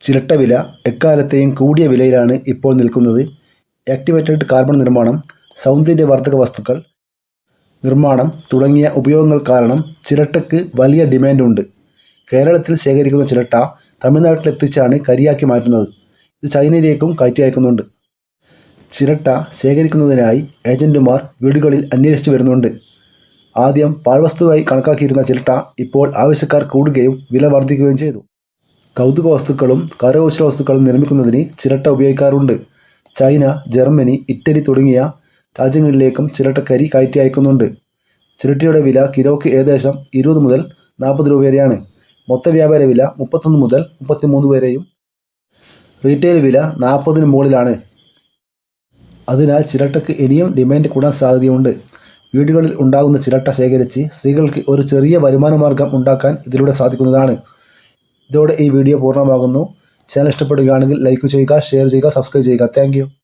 ചിരട്ട വില എക്കാലത്തെയും കൂടിയ വിലയിലാണ് ഇപ്പോൾ നിൽക്കുന്നത്. ആക്ടിവേറ്റഡ് കാർബൺ നിർമ്മാണം സൗന്ദര്യവർദ്ധക വസ്തുക്കൾ നിർമ്മാണം തുടങ്ങിയ ഉപയോഗങ്ങൾ കാരണം ചിരട്ടയ്ക്ക് വലിയ ഡിമാൻഡുണ്ട് കേരളത്തിൽ ശേഖരിക്കുന്ന ചിരട്ട തമിഴ്നാട്ടിലെത്തിച്ചാണ് കരിയാക്കി മാറ്റുന്നത്. ഇത് ചൈനയിലേക്കും കയറ്റി അയക്കുന്നുണ്ട്. ചിരട്ട ശേഖരിക്കുന്നതിനായി ഏജന്റുമാർ വീടുകളിൽ അന്വേഷിച്ചു വരുന്നുണ്ട്. ആദ്യം പാഴ്വസ്തുവായി കണക്കാക്കിയിരുന്ന ചിരട്ട ഇപ്പോൾ ആവശ്യക്കാർ കൂടുകയും വില വർദ്ധിക്കുകയും ചെയ്തു. കൗതുക വസ്തുക്കളും കരകൗശല വസ്തുക്കളും നിർമ്മിക്കുന്നതിന് ചിരട്ട ഉപയോഗിക്കാറുണ്ട്. ചൈന ജർമ്മനി ഇറ്റലി തുടങ്ങിയ രാജ്യങ്ങളിലേക്കും ചിരട്ടക്കരി കയറ്റി അയക്കുന്നുണ്ട്. ചിരട്ടയുടെ വില കിലോയ്ക്ക് ഏകദേശം ഇരുപത് മുതൽ നാൽപ്പത് രൂപ വരെയാണ്. മൊത്ത വ്യാപാര വില മുപ്പത്തൊന്ന് മുതൽ മുപ്പത്തിമൂന്ന് വരെയും റീറ്റെയിൽ വില നാൽപ്പതിന് മുകളിലാണ്. അതിനാൽ ചിരട്ടയ്ക്ക് ഇനിയും ഡിമാൻഡ് കൂടാൻ സാധ്യതയുണ്ട്. വീടുകളിൽ ഉണ്ടാകുന്ന ചിരട്ട ശേഖരിച്ച് സ്ത്രീകൾക്ക് ഒരു ചെറിയ വരുമാന മാർഗം ഉണ്ടാക്കാൻ ഇതിലൂടെ സാധിക്കുന്നതാണ്. ഇതോടെ ഈ വീഡിയോ പൂർണമാകുന്നു. ചാനൽ ഇഷ്ടപ്പെടുകയാണെങ്കിൽ ലൈക്ക് ചെയ്യുക ഷെയർ ചെയ്യുക സബ്സ്ക്രൈബ് ചെയ്യുക. താങ്ക്